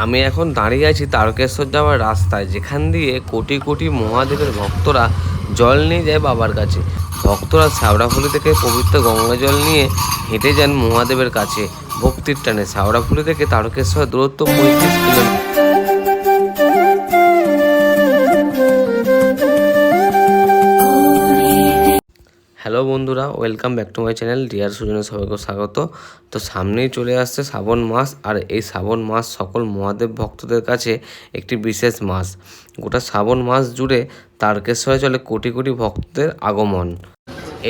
আমি এখন দাঁড়িয়ে আছি তারকেশ্বর যাওয়ার রাস্তায়, যেখান দিয়ে কোটি কোটি মহাদেবের ভক্তরা জল নিয়ে যায় বাবার কাছে। ভক্তরা শ্যাওড়াফুলি থেকে পবিত্র গঙ্গা জল নিয়ে হেঁটে যান মহাদেবের কাছে। ভক্তির টানে শ্যাওড়াফুলি থেকে তারকেশ্বর দূরত্ব পঁয়ত্রিশ কিলোমিটার। হ্যালো বন্ধুরা, welcome back to my channel. Dear সুজনে সবাইকে স্বাগত। তো সামনেই চলে আসছে শ্রাবণ মাস, আর এই শ্রাবণ মাস সকল মহাদেব ভক্তদের কাছে একটি বিশেষ মাস। গোটা শ্রাবণ মাস জুড়ে তারকেশ্বরে চলে কোটি কোটি ভক্তদের আগমন।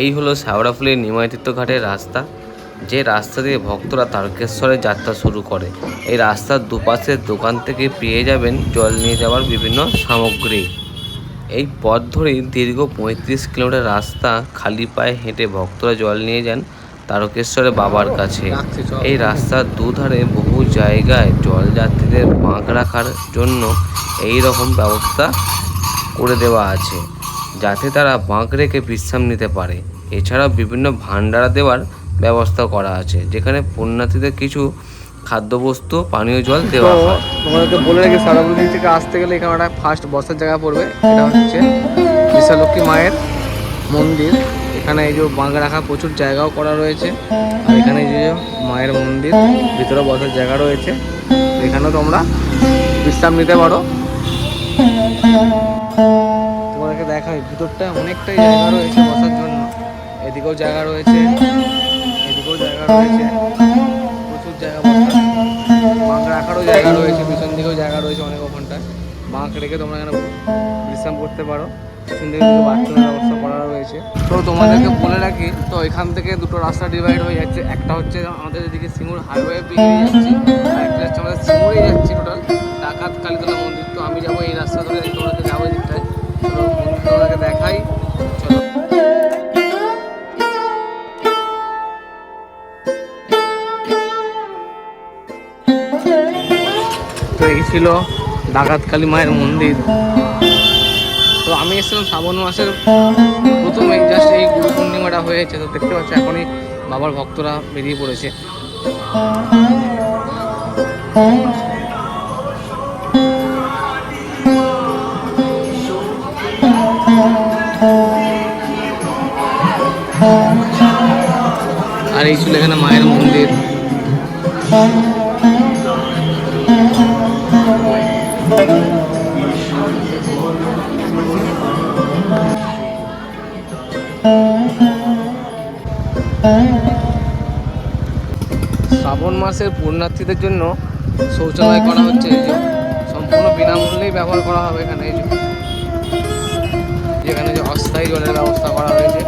এই হলো শ্যাওড়াফুলির নিমাইতীর্থ ঘাটের রাস্তা। যে রাস্তা দিয়ে ভক্তরা তারকেশ্বরে যাত্রা শুরু করে, এই রাস্তার দুপাশের দোকান থেকে পেয়ে যাবেন জল নিয়ে যাওয়ার বিভিন্ন সামগ্রী। এই পথ ধরেই দীর্ঘ পঁয়ত্রিশ কিলোমিটার রাস্তা খালি পায়ে হেঁটে ভক্তরা জল নিয়ে যান তারকেশ্বরে বাবার কাছে। এই রাস্তার দুধারে বহু জায়গায় জলযাত্রীদের বাঁক রাখার জন্য এই রকম ব্যবস্থা করে দেওয়া আছে, যাতে তারা বাঁক রেখে বিশ্রাম নিতে পারে। এছাড়াও বিভিন্ন ভান্ডারা দেওয়ার ব্যবস্থা করা আছে, যেখানে পুণ্যার্থীদের কিছু খাদ্যবস্তু পানীয় জল দেওয়া হয়। তোমাদেরকে বলে রাখি সারাবুল দিক থেকে আসতে গেলে এখানে একটা ফার্স্ট বসার জায়গা পড়বে। এটা হচ্ছে বিশালক্ষী মায়ের মন্দির। এখানে এই যে বাঁক রাখা প্রচুর জায়গাও করা রয়েছে। আর এখানে এই যে মায়ের মন্দির ভিতরে বসার জায়গা রয়েছে। এখানেও তোমরা বিশ্রাম নিতে পারো। তোমাদেরকে দেখাই ভিতরটা অনেকটাই জায়গা রয়েছে বসার জন্য। এদিকেও জায়গা রয়েছে এদিকেও জায়গা রয়েছে। বাঁক রাখারও জায়গা রয়েছে, পিছন দিকেও জায়গা রয়েছে অনেক ওখানটায়। বাঁক রেখে তোমরা এখানে বিশ্রাম করতে পারো। পিছন দিকে দুটো বাথরুমের ব্যবস্থা করা রয়েছে। তো তোমাদেরকে বলে রাখি, তো এখান থেকে দুটো রাস্তা ডিভাইড হয়ে যাচ্ছে। একটা হচ্ছে আমাদের এদিকে সিঙ্গুর হাইওয়ে বেরিয়ে যাচ্ছে, আর একটা হচ্ছে আমাদের সিঙ্গুরে যাচ্ছে টোটাল ডাকাত কালীতলা মন্দির। তো আমি যাব এই রাস্তা ধরে তোমাদেরকে যাব এই দিকটায়। তো মন্দির তোমাদেরকে দেখাই। তো এই ছিল ডাকাত কালী মায়ের মন্দির। তো আমি এসেছিলাম শ্রাবণ মাসের প্রথমে জাস্ট এই গুরু পূর্ণিমাটা হয়েছে, তো দেখতে পাচ্ছি এখনই বাবার ভক্তরা বেরিয়ে পড়েছে। আর এই ছিল এখানে মায়ের মন্দির। শ্রাবণ মাসের পুণ্যার্থীদের জন্য শৌচালয় করা হচ্ছে, এই যে সম্পূর্ণ বিনামূল্যেই ব্যবহার করা হবে এখানে, এই যে। যেখানে যে অস্থায়ী জলের ব্যবস্থা করা হয়েছে।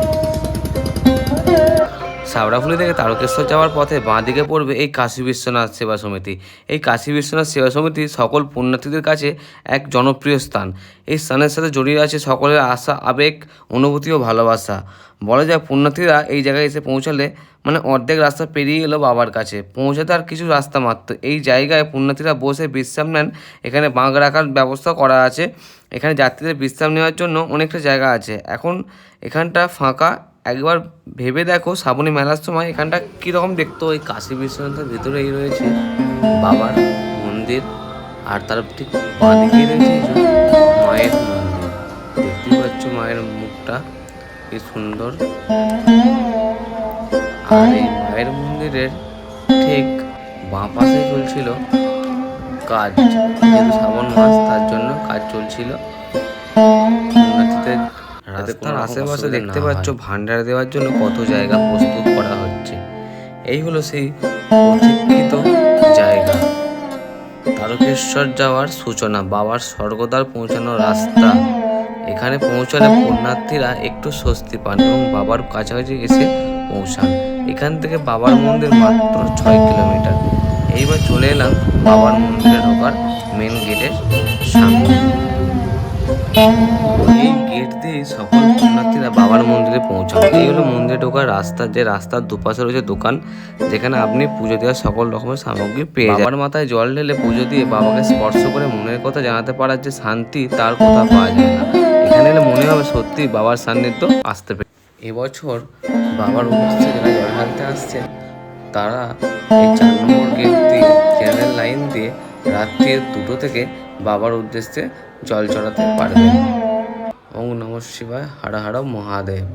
সাবড়াফুলি থেকে তারকেশ্বর যাওয়ার পথে বাঁ দিকে পড়বে এই কাশী বিশ্বনাথ সেবা সমিতি। এই কাশী বিশ্বনাথ সেবা সমিতি সকল পুণ্যার্থীদের কাছে এক জনপ্রিয় স্থান। এই স্থানের সাথে জড়িয়ে আছে সকলের আশা, আবেগ, অনুভূতি ও ভালোবাসা। বলা যায় পুণ্যার্থীরা এই জায়গায় এসে পৌঁছালে মানে অর্ধেক রাস্তা পেরিয়ে এলো বাবার কাছে। পৌঁছাতে আর কিছু রাস্তা মাত্র। এই জায়গায় পুণ্যার্থীরা বসে বিশ্রাম নেন। এখানে বাঁক রাখার ব্যবস্থা করা আছে। এখানে যাত্রীদের বিশ্রাম নেওয়ার জন্য অনেকটা জায়গা আছে। এখন এখানটা ফাঁকা। একবার ভেবে দেখো, শ্রাবণী মেলার সময় এখানটা কীরকম দেখতো? ওই কাশী বিশ্বনাথের ভিতরেই রয়েছে বাবার মন্দির, আর তার ঠিক রয়েছে মায়ের দেখতেই পাচ্ছ মায়ের মুখটা, কি সুন্দর। আর এই মায়ের মন্দিরের ঠিক বাঁ পাশে চলছিল কাজ, যেহেতু শ্রাবণ মাস, তার জন্য কাজ চলছিল। রাস্তার আশেপাশে দেখতে পাচ্ছ ভান্ডার দেওয়ার জন্য কত জায়গা প্রস্তুত করা হচ্ছে। এই হলো সেই প্রতীক্ষিত জায়গা। তারকেশ্বর যাওয়ার সূচনা বাবার স্বর্গদ্বার পৌঁছানোর রাস্তা। এখানে পৌঁছালে পুণ্যার্থীরা একটু স্বস্তি পান এবং বাবার কাছাকাছি এসে পৌঁছান। এখান থেকে বাবার মন্দির মাত্র ছয় কিলোমিটার। এইবার চলে এলাম বাবার মন্দিরে ঢোকার মেন গেটের এই গেট দিয়ে সকল পুণ্যার্থীরা বাবার মন্দিরে পৌঁছান এই হলো মন্দিরে ঢোকার রাস্তা। যে রাস্তার দুপাশে রয়েছে দোকান, যেখানে আপনি পুজো দেওয়ার সকল রকমের সামগ্রী পেয়ে বাবার মাথায় জল ঢেলে পুজো দিয়ে বাবাকে স্পর্শ করে মনের কথা জানাতে পারার যে শান্তি, তার কথা পাওয়া যায় না। এখানে এলে মনে হবে সত্যি বাবার সান্নিধ্য আসতে পেরে। এবছর বাবার উপস্থিতি যারা জল ঢালতে আসছে তারা এই চার নম্বর গেট দিয়ে রাত্রির দুটো থেকে বাবার উদ্দেশ্যে জল চড়াতে পারবেন। ওং নম শিবায় হারা হারা মহাদেব।